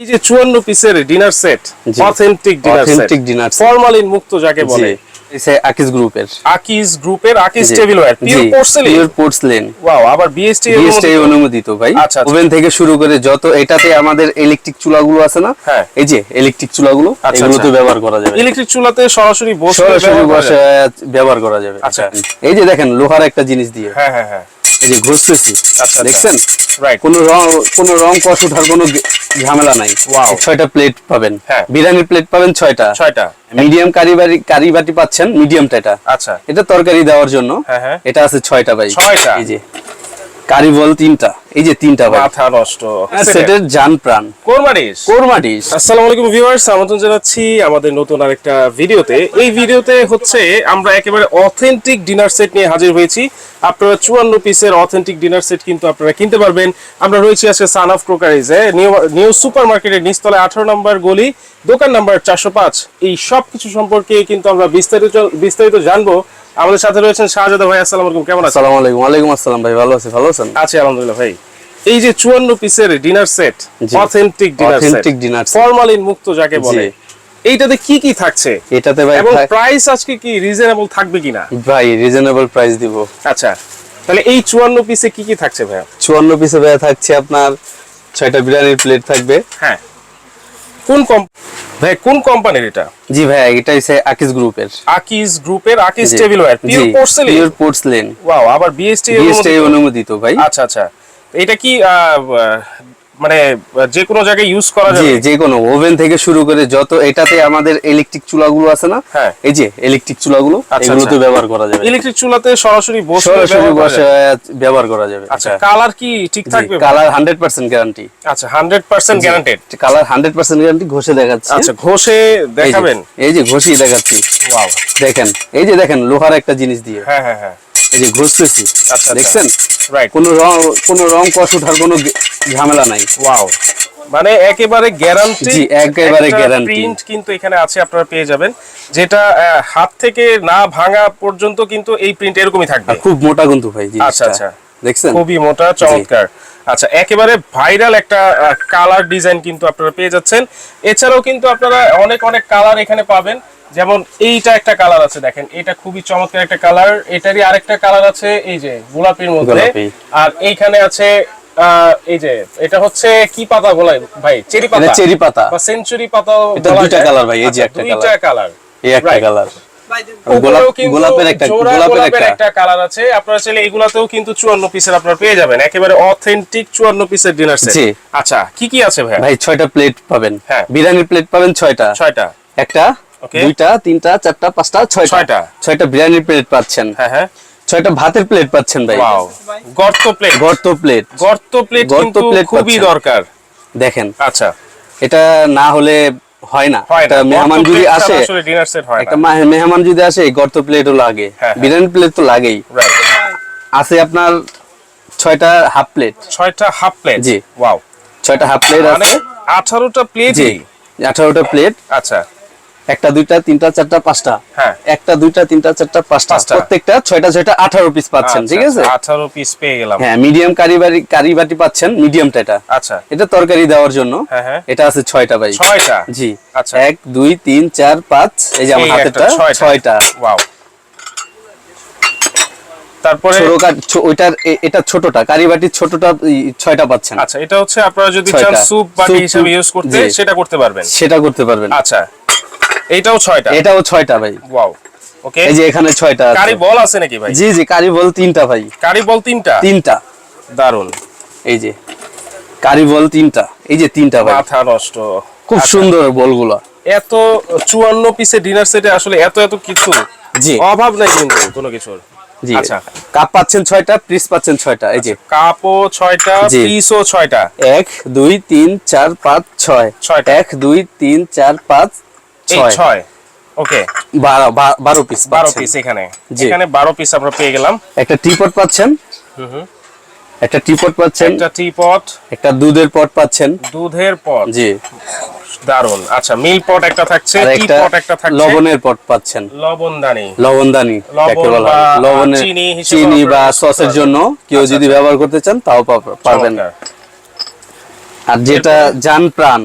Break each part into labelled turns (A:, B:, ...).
A: এই যে চুয়ান্ন পিসের dinner set authentic dinner set formalin মুক্ত যাকে বলে।
B: এসে গ্রুপের
A: আকিজ গ্রুপের Akij tableware pure porcelain
B: pure porcelain
A: wow আবার বিএসটি
B: বিএসটি অনুমোদিত। ভাই।
A: আচ্ছা, আচ্ছা।
B: ওভেন থেকে শুরু করে যত এটাতে আমাদের ইলেকট্রিক চুলাগুলো আছে না
A: হ্যাঁ।
B: এই যে ইলেকট্রিক চুলাগুলো
A: আচ্ছা,
B: এগুলো তো
A: আচ্ছা।
B: ব্যবহার করা যাবে।
A: ইলেকট্রিক চুলাতে সরাসরি বসে
B: সরাসরি বসে ব্যবহার করা যাবে।
A: আচ্ছা।
B: এই যে দেখেন লোহার একটা জিনিস দিয়ে।
A: হ্যাঁ হ্যাঁ হ্যাঁ।
B: এই যে ঘষতেছি
A: আচ্ছা।
B: দেখছেন?
A: রাইট
B: কোনো রং কোনো রং কষ ওঠার কোনো ঝামেলা নাই।
A: ওয়াও
B: ছয়টা প্লেট পাবেন।
A: হ্যাঁ।
B: বিরিয়ানির প্লেট পাবেন ছয়টা।
A: ছয়টা।
B: মিডিয়াম কারিবারি কারিবাটি পাচ্ছেন মিডিয়ামটা এটা।
A: আচ্ছা।
B: এটা তরকারি দেওয়ার জন্য।
A: হ্যাঁ, হ্যাঁ।
B: এটা আছে ছয়টা ভাই।
A: ছয়টা?
B: এই যে কারি বল তিনটা। এই যে তিনটা
A: মাথা নষ্ট।
B: সেটের জান প্রাণ।
A: কোরবানিস
B: কোরমা
A: আসসালামু আলাইকুম ভিউয়ার্স আমন্ত্রণ জানাচ্ছি আমাদের নতুন আরেকটা ভিডিওতে। এই ভিডিওতে হচ্ছে আমরা একেবারে অথেন্টিক ডিনার সেট নিয়ে হাজির হয়েছি। আপনারা চুয়ান্ন পিসের অথেন্টিক ডিনার সেট কিন্তু আপনারা কিনতে পারবেন। আমরা রয়েছি আজকে সান অফ ক্রোকারিজে নিউ নিউ সুপার মার্কেটের নিচতলায় আঠারো নম্বর গলি দোকান নাম্বার চারশো পাঁচ। এই সব কিছু সম্পর্কে কিন্তু আমরা বিস্তারিত বিস্তারিত জানব। আমাদের সাথে রয়েছেন শাহজাদা ভাই আসসালামু আলাইকুম। কেমন আছেন?
B: আসসালামু আলাইকুম। ওয়ালাইকুম আসসালাম ভাই ভালো আছি। ভালো আছেন?
A: আছি আলহামদুলিল্লাহ ভাই। এই যে চুয়ান্ন পিসের dinner set. Authentic dinner set
B: Authentic dinner set।
A: Formalin মুক্ত যাকে বলে। এইটাতে কি কি থাকছে?
B: এটাতে ভাই
A: এবং প্রাইস আজকে কি রিজনেবল থাকবে কিনা?
B: ভাই রিজনেবল প্রাইস দিব।
A: আচ্ছা তাহলে এই চুয়ান্ন পিসে কি কি থাকছে ভাইয়া?
B: চুয়ান্ন পিসে ভাই থাকছে আপনার ছয়টা বিরিয়ানির প্লেট থাকবে।
A: হ্যাঁ। কোন কম ভাই কোন কোম্পানির এটা?
B: জি ভাই এটা হচ্ছে আকিস গ্রুপের
A: আকিজ গ্রুপের Akij tableware pure porcelain
B: pure porcelain
A: wow আবার বিএসটি
B: বিএসটি অনুমোদিত ভাই।
A: আচ্ছা আচ্ছা। এটা কি মানে যে কোনো জায়গায় ইউজ করা যাবে?
B: যে কোনো ওভেন থেকে শুরু করে যত এটাতে আমাদের ইলেকট্রিক চুলাগুলো আছে না?
A: হ্যাঁ।
B: এই যে ইলেকট্রিক চুলাগুলো
A: আচ্ছা,
B: এগুলো তো
A: আচ্ছা।
B: ব্যবহার করা যাবে।
A: ইলেকট্রিক চুলাতে সরাসরি বসে
B: সরাসরি বসে
A: যাবে।
B: ব্যবহার করা যাবে
A: আচ্ছা কালার কি ঠিক থাকবে?
B: কালার হান্ড্রেড পার্সেন্ট গ্যারান্টি
A: আচ্ছা hundred percent guaranteed
B: colour hundred percent guarantee ঘষে দেখাচ্ছি
A: আচ্ছা ঘষে দেখাবেন?
B: এই যে ঘষিয়ে দেখাচ্ছি।
A: ওয়াও
B: দেখেন এই যে দেখেন লোহার একটা জিনিস দিয়ে।
A: হ্যাঁ হ্যাঁ হ্যাঁ।
B: এই যে ঘষতেছি
A: আচ্ছা।
B: দেখছেন?
A: রাইট
B: কোনো রং কোনো রং কষ ওঠার কোনো ঝামেলা নাই।
A: ওয়াও মানে একেবারে গ্যারান্টি
B: জি, একেবারে guarantee।
A: প্রিন্ট কিন্তু এখানে আছে আপনারা পেয়ে যাবেন। যেটা হাত থেকে না ভাঙা পর্যন্ত কিন্তু এই প্রিন্ট এরকমই থাকবে।
B: খুব মোটা কিন্তু ভাই জিনিসটা।
A: আচ্ছা, আচ্ছা।
B: দেখছেন?
A: খুবই মোটা চমৎকার। আচ্ছা একেবারে ভাইরাল একটা কালার ডিজাইন কিন্তু আপনারা পেয়ে যাচ্ছেন। এছাড়াও কিন্তু আপনারা অনেক অনেক কালার এখানে পাবেন। যেমন এইটা একটা কালার আছে দেখেন এটা খুবই চমৎকার একটা কালার এটারই আরেকটা কালার আছে এই যে গোলাপির মধ্যে। আর এইখানে আছে এই যে এটা হচ্ছে কি পাতা গোলাই ভাই চেরি পাতা?
B: চেরি পাতা।
A: বা সেঞ্চুরি পাতা
B: এটা দুইটা colour ভাই, এই যে একটা
A: দুইটা কালার
B: এই একটা কালার
A: উপরেও
B: গোলাপ
A: কিন্তু
B: গোলাপের একটা গোলাপের
A: গোলাপের
B: একটা।
A: একটা কালার আছে। আপনারা চাইলে এগুলাতেও কিন্তু চুয়ান্ন পিসের আপনারা পেয়ে যাবেন। একেবারে অথেন্টিক চুয়ান্ন পিসের ডিনার সেট আচ্ছা কি কি আছে ভাই?
B: ভাই ছয়টা প্লেট পাবেন।
A: হ্যাঁ।
B: বিরিয়ানির প্লেট পাবেন ছয়টা।
A: ছয়টা।
B: একটা
A: Okay.
B: দুইটা তিনটা চারটা পাঁচটা ছয়টা।
A: ছয়টা।
B: বিরিয়ানির প্লেট পাচ্ছেন।
A: হ্যাঁ হ্যাঁ।
B: ছয়টা ভাতের প্লেট পাচ্ছেন ভাই।
A: গর্ত প্লেট
B: গর্ত প্লেট
A: গর্ত প্লেট
B: গর্ত plate
A: খুবই দরকার।
B: দেখেন।
A: আচ্ছা।
B: এটা না হলে হয় না। একটা মেহমান যদি আসে একটা মেহমান যদি আসে গর্ত প্লেটও লাগে।
A: হ্যাঁ, হ্যাঁ।
B: বিরিয়ানি প্লেট তো লাগেই। আছে আপনার ছয়টা হাফ প্লেট
A: ছয়টা হাফ প্লেট
B: জি।
A: ওয়াও
B: ছয়টা হাফ প্লেট
A: মানে
B: আছে।
A: 18টা প্লেট
B: জি। আঠারোটা প্লেট
A: আচ্ছা।
B: একটা দুইটা তিনটা চারটা পাঁচটা।
A: হ্যাঁ।
B: একটা দুইটা তিনটা চারটা পাঁচটা। প্রত্যেকটা ছয়টা ছয়টা আঠারো পিস পাচ্ছেন ঠিক আছে?
A: 18 পিস পেয়ে গেলাম।
B: হ্যাঁ মিডিয়াম কারিবারি কারিবাটি পাচ্ছেন মিডিয়ামটা এটা।
A: আচ্ছা।
B: এটা তরকারি দেওয়ার জন্য।
A: হ্যাঁ, হ্যাঁ।
B: এটা আছে ছয়টা ভাই।
A: ছয়টা?
B: জি।
A: আচ্ছা।
B: এক দুই তিন চার পাঁচ এই যে আমার হাতেরটা
A: ছয়টা। ওয়াও। তারপরে
B: ওইটার এটা ছোটটা কারিবাটির ছোটটা ছয়টা পাচ্ছেন।
A: আচ্ছা এটা হচ্ছে আপনারা যদি চান স্যুপ বাটি হিসেবে ইউজ করতে সেটা করতে পারবেন।
B: সেটা করতে পারবেন।
A: আচ্ছা। এইটাও ছয়টা?
B: এটাও ছয়টা ভাই।
A: Wow okay.
B: এই যে এখানে ছয়টা আছে।
A: কারি বল আছে নাকি ভাই?
B: জি জি কারি বল তিনটা ভাই।
A: কারি বল তিনটা?
B: তিনটা।
A: দারুণ
B: এই যে কারি বল তিনটা। এই যে তিনটা ভাই।
A: মাথা নষ্ট।
B: খুব
A: আচ্ছা,
B: সুন্দর বলগুলো।
A: এত চুয়ান্ন পিসের ডিনার সেটে আসলে এত এত কিছু?
B: জি।
A: অভাব নাই কিন্তু কোনো কিছুর।
B: জি।
A: আচ্ছা।
B: কাপ পাচ্ছেন ছয়টা পিস পাচ্ছেন ছয়টা। এই যে।
A: কাপও ছয়টা
B: জি।
A: পিসও ছয়টা?
B: এক দুই তিন চার পাঁচ ছয়।
A: ছয়টা।
B: এক দুই তিন চার পাঁচ
A: এই
B: ছয়।
A: ছয়। ওকে
B: বারো পিস
A: বারো পিস এখানে। এখানে বারো পিস আমরা পেয়ে গেলাম।
B: একটা টিপট পাচ্ছেন। একটা টিপট পাচ্ছেন।
A: একটা টি পট
B: একটা দুধের পট পাচ্ছেন।
A: দুধের পট
B: জি।
A: দারুণ আচ্ছা মিল পট একটা থাকছে
B: আর
A: টি
B: একটা
A: পট একটা থাকছে।
B: লবণের পট পাচ্ছেন।
A: লবণদানি।
B: লবণদানি। লবণের
A: চিনি
B: বা সসের জন্য কেউ
A: আচ্ছা,
B: যদি
A: আচ্ছা।
B: ব্যবহার করতে চান তাও পারবেন। আর যেটা জান প্রাণ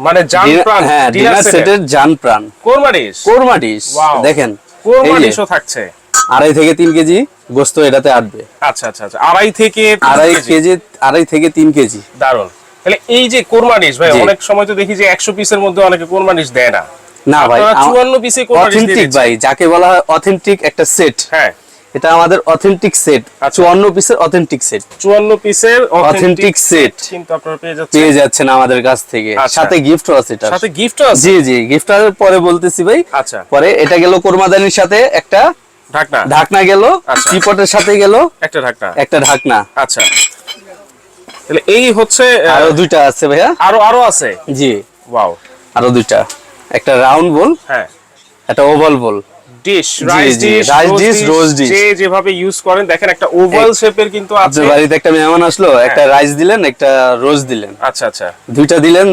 A: মানে জান প্রাণ
B: হ্যাঁ
A: ডিনার সেটের
B: জান প্রাণ।
A: Korma dish
B: korma dish
A: Wow.
B: দেখেন
A: কোরমা
B: এই যে,
A: ডিশও থাকছে।
B: আড়াই থেকে তিন কেজি গোস্ত এটাতে আটবে।
A: আচ্ছা আচ্ছা আচ্ছা আড়াই থেকে
B: আড়াই
A: কেজি।
B: আড়াই থেকে তিন কেজি।
A: দারুণ তাহলে এই যে কোরমা ডিশ ভাই অনেক সময় তো দেখি যে একশো পিসের মধ্যে অনেকে কোরমা ডিশ দেয় না।
B: না ভাই
A: চুয়ান্ন পিসে
B: অথেন্টিক ভাই যাকে বলা হয় অথেন্টিক একটা সেট
A: হ্যাঁ।
B: এটা আমাদের অথেন্টিক সেট
A: আচ্ছা।
B: চুয়ান্ন পিসের অথেন্টিক সেট
A: চুয়ান্ন পিসের অথেন্টিক সেট কিন্তু আপনারা পেয়ে যাচ্ছেন।
B: পেয়ে যাচ্ছেন আমাদের কাছ থেকে।
A: আচ্ছা।
B: সাথে গিফটও আছে এটা
A: সাথে গিফটও আছে?
B: জি জি গিফটার পরে বলতেছি ভাই।
A: আচ্ছা।
B: পরে এটা গেল কোরমাদানির সাথে একটা
A: ঢাকনা।
B: ঢাকনা গেল
A: আচ্ছা।
B: টিপটের সাথে গেল
A: একটা ঢাকনা।
B: একটা ঢাকনা।
A: আচ্ছা। তাহলে এই হচ্ছে
B: আরও দুইটা আছে ভাইয়া।
A: আরও আরও আছে?
B: জি।
A: ওয়াও।
B: আরও দুইটা। একটা রাউন্ড বল
A: হ্যাঁ।
B: একটা oval bowl.
A: Dish rice dish
B: rice dish, roast dish।
A: যে যেভাবে ইউজ করেন দেখেন একটা ওভাল শেপের কিন্তু আছে।
B: বাড়িতে একটা মেহমান আসলো
A: হ্যাঁ।
B: একটা রাইস দিলেন একটা রোজ দিলেন।
A: আচ্ছা আচ্ছা।
B: দুইটা দিলেন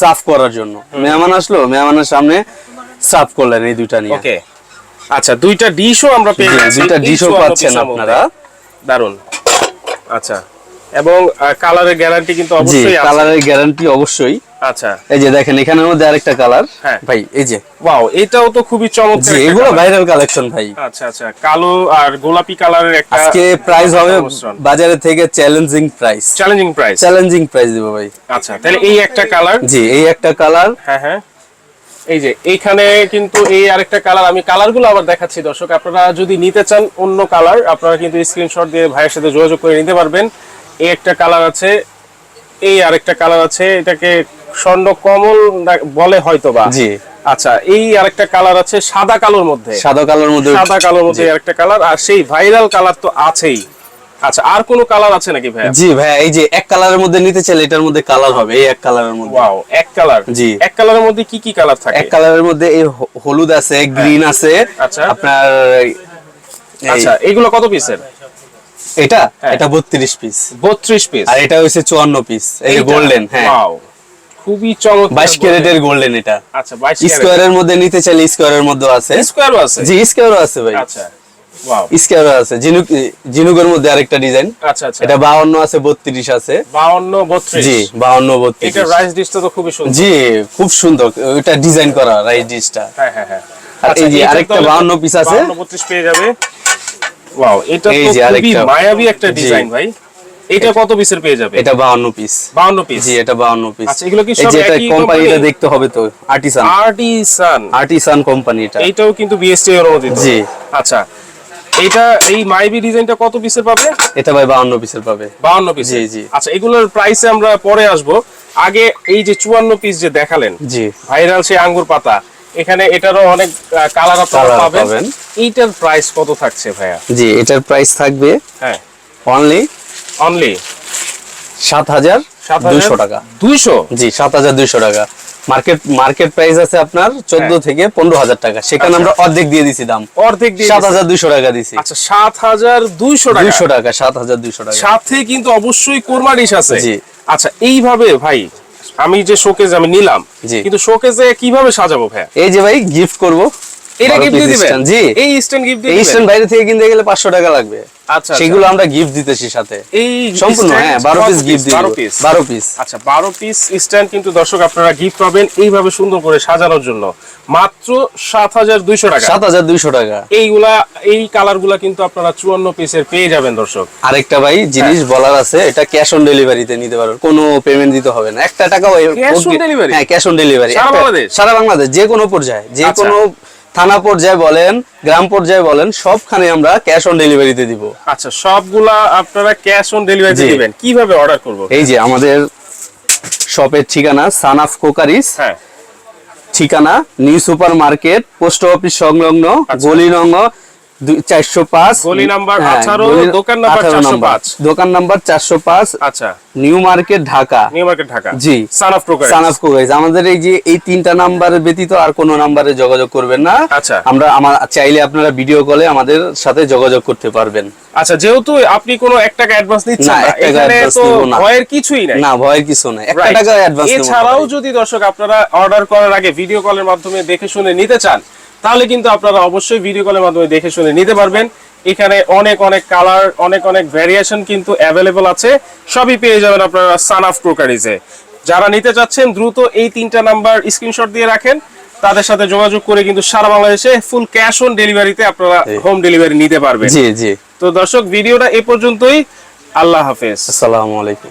B: সাফ করার জন্য। মেহমান আসলো মেহমানের সামনে সাফ করলেন এই দুইটা নিয়ে।
A: ওকে আচ্ছা দুইটা ডিশও আমরা পেয়ে যাচ্ছি
B: দুইটা ডিশও পাচ্ছেন আপনারা।
A: দারুণ আচ্ছা। এবং কালারের গ্যারান্টি কিন্তু অবশ্যই আছে।
B: কালারের গ্যারান্টি অবশ্যই।
A: আচ্ছা।
B: এই যে দেখেন এখানের মধ্যে আরেকটা কালার
A: হ্যাঁ।
B: ভাই এই যে।
A: ওয়াও এটাও তো খুবই চমৎকার
B: এগুলো ভাইরাল কালেকশন ভাই।
A: আচ্ছা আচ্ছা কালো আর গোলাপি কালারের একটা
B: আজকে প্রাইস হবে বাজারে থেকে challenging price
A: challenging price
B: challenging price দিব ভাই।
A: আচ্ছা তাহলে এই একটা কালার
B: জি এই একটা কালার
A: হ্যাঁ হ্যাঁ। এই যে এইখানে কিন্তু এই আরেকটা কালার আমি কালারগুলো আবার দেখাচ্ছি দর্শক। আপনারা যদি নিতে চান অন্য কালার আপনারা কিন্তু স্ক্রিনশট দিয়ে ভাইয়ের সাথে যোগাযোগ করে নিতে পারবেন। এই একটা কালার আছে এই আরেকটা কালার আছে এটাকে স্বর্ণ কমল বলে হয়তো বা
B: জি।
A: আচ্ছা এই আরেকটা কালার আছে সাদা কালোর মধ্যে।
B: সাদা কালার মধ্যে
A: সাদা কালোর মধ্যে আরেকটা কালার আর সেই ভাইরাল কালার তো আছেই। আচ্ছা আর কোনো কালার আছে নাকি ভাই
B: জি ভাই এই যে এক কালারের মধ্যে নিতে চাইলে এটার মধ্যে কালার হবে এই এক কালারের মধ্যে।
A: ওয়াও এক কালার।
B: জি।
A: এক কালারের মধ্যে কি কি কালার থাকে?
B: এক কালারের মধ্যে এই হলুদ আছে গ্রিন আছে
A: আচ্ছা।
B: আপনার
A: আচ্ছা এগুলো কত পিসের?
B: এটা?
A: হ্যাঁ।
B: এটা বত্রিশ পিস
A: বত্রিশ পিস
B: আর এটা হচ্ছে চুয়ান্ন পিস এই গোল্ডেন হ্যাঁ।
A: ওয়াও খুবই চমৎকার
B: বাইশ ক্যারেটের গোল্ডেন এটা।
A: আচ্ছা 22 ক্যারেট।
B: স্কোয়ারের মধ্যে নিতে চাইলে স্কোয়ারের মধ্যে আছে।
A: স্কোয়ারও আছে?
B: জি স্কোয়ারও আছে ভাই।
A: আচ্ছা ওয়াও
B: স্কোয়ারও আছে। জিনুক জিনুকের মধ্যে আরেকটা ডিজাইন
A: আচ্ছা আচ্ছা।
B: এটা বাউন্ন আছে বত্রিশ আছে।
A: 52 32
B: জি
A: এটা রাইস ডিশটা তো খুবই সুন্দর।
B: জি খুব সুন্দর। ওটা ডিজাইন করা রাইস ডিশটা
A: হ্যাঁ হ্যাঁ হ্যাঁ।
B: আর এই যে আরেকটা 52 piece আছে।
A: 52 32 পেয়ে যাবে। ওয়াও এটা তো খুবই মায়াবী একটা ডিজাইন ভাই। এটা কত পিসের পেয়ে যাবে?
B: এটা বাউন্ন পিস
A: 52 পিস
B: জি এটা বাউন্ন পিস
A: আচ্ছা, এগুলো কি সব
B: এটা
A: একই
B: কোম্পানিটা দেখতে হবে তো আর্টিসান
A: আর্টিসান
B: আর্টিসান কোম্পানি এটা
A: এইটাও কিন্তু বিএসটি এর অনুমোদিত।
B: জি।
A: আচ্ছা এইটা এই মাইবি ডিজাইনটা কত পিসের পাবে?
B: এটা ভাই বাউন্ন পিসের পাবে।
A: বাউন্ন পিস
B: জি, জি।
A: আচ্ছা এগুলোর প্রাইসে আমরা পরে আসব। আগে এই যে চুয়ান্ন পিস যে দেখালেন
B: জি।
A: ভাইরাল সেই আঙ্গুর পাতা এখানে এটারও অনেক কালার আপনারা পাবেন। এইটার প্রাইস কত থাকছে ভাইয়া?
B: জি এটার প্রাইস থাকবে
A: হ্যাঁ।
B: অনলি
A: অনলি
B: সাত হাজার
A: সাত
B: দুইশো টাকা।
A: দুইশো?
B: জি সাত হাজার দুইশো টাকা। মার্কেট মার্কেট প্রাইস আছে আপনার চোদ্দ
A: হ্যাঁ।
B: থেকে পনেরো হাজার টাকা। সেখানে আমরা অর্ধেক দিয়ে দিছি দাম।
A: অর্ধেক দিয়ে
B: সাত। হাজার দুইশো টাকা দিছি।
A: আচ্ছা সাত হাজার দুইশো টাকা।
B: দুইশো টাকা সাত হাজার দুইশো টাকা।
A: সাথে কিন্তু অবশ্যই কোরমা ডিশ আছে।
B: জি।
A: আচ্ছা এইভাবে ভাই আমি যে শোকেজ আমি নিলাম। কিন্তু শোকেজে কীভাবে সাজাবো ভাইয়া
B: এই যে ভাই গিফট করব
A: এটা গিফট দিবেন?
B: জি।
A: এই স্ট্যান্ড গিফট দিয়ে
B: এই স্ট্যান্ড বাইরে থেকে কিনতে গেলে পাঁচশো টাকা লাগবে।
A: আচ্ছা
B: সেগুলো আমরা গিফট দিতেছি সাথে।
A: এই
B: সম্পূর্ণ হ্যাঁ বারো
A: কত
B: পিস গিফট দিব।
A: বারো পিস
B: বারো পিস
A: আচ্ছা বারো পিস স্ট্যান্ড কিন্তু দর্শক আপনারা গিফট পাবেন এইভাবে সুন্দর করে সাজানোর জন্য। মাত্র সাত হাজার দুইশো টাকা।
B: সাত হাজার দুইশো টাকা।
A: এইগুলা এই কিন্তু আপনারা চুয়ান্ন পিসের পেয়ে যাবেন দর্শক।
B: আরেকটা ভাই জিনিস বলার আছে এটা ক্যাশ অন ডেলিভারিতে নিতে পারো। কোনো পেমেন্ট দিতে হবে না। একটা টাকাও
A: Cash on delivery?
B: হ্যাঁ ক্যাশ অন ডেলিভারি
A: সারা বাংলাদেশ?
B: সারা বাংলাদেশ যে কোনো পর্যায়ে যে
A: আচ্ছা।
B: কোনো থানা পর্যায়ে বলেন গ্রাম পর্যায়ে বলেন সবখানে আমরা ক্যাশ অন ডেলিভারিতে দিব।
A: আচ্ছা সবগুলা আপনারা ক্যাশ অন
B: ডেলিভারিতে
A: দিবেন। কীভাবে অর্ডার করব?
B: এই যে আমাদের শপের ঠিকানা সানাফ কোকারিস
A: হ্যাঁ।
B: ঠিকানা new super market post office সংলগ্ন
A: আচ্ছা।
B: গলি
A: নম্বর আচ্ছা।
B: ঢাকা। নাম্বার যোগাযোগ
A: আচ্ছা।
B: আমার চাইলে আপনারা ভিডিও কলে আমাদের সাথে যোগাযোগ করতে পারবেন।
A: আচ্ছা যেহেতু আপনি কোনো 1 টাকা অ্যাডভান্স নিচ্ছেন
B: না
A: ভয়ের কিছুই
B: না ভয়ের কিছু নাই।
A: 1
B: টাকা
A: এছাড়াও যদি দর্শক আপনারা অর্ডার করার আগে ভিডিও কলের মাধ্যমে দেখে শুনে নিতে চান তাহলে কিন্তু আপনারা অবশ্যই ভিডিও কলের মাধ্যমে দেখে শুনে নিতে পারবেন। এখানে অনেক অনেক কালার অনেক অনেক ভ্যারিয়েশন কিন্তু অ্যাভেলেবল আছে। সবই পেয়ে যাবেন আপনারা সান অফ ক্রোকারিজে যারা নিতে চাচ্ছেন দ্রুত এই তিনটা নাম্বার স্ক্রিনশট দিয়ে রাখেন। তাদের সাথে যোগাযোগ করে কিন্তু সারা বাংলাদেশে ফুল ক্যাশ অন ডেলিভারিতে আপনারা হোম ডেলিভারি নিতে পারবেন।
B: জি জি।
A: তো দর্শক ভিডিওটা এ পর্যন্তই। আল্লাহ হাফেজ।
B: আসসালামু আলাইকুম।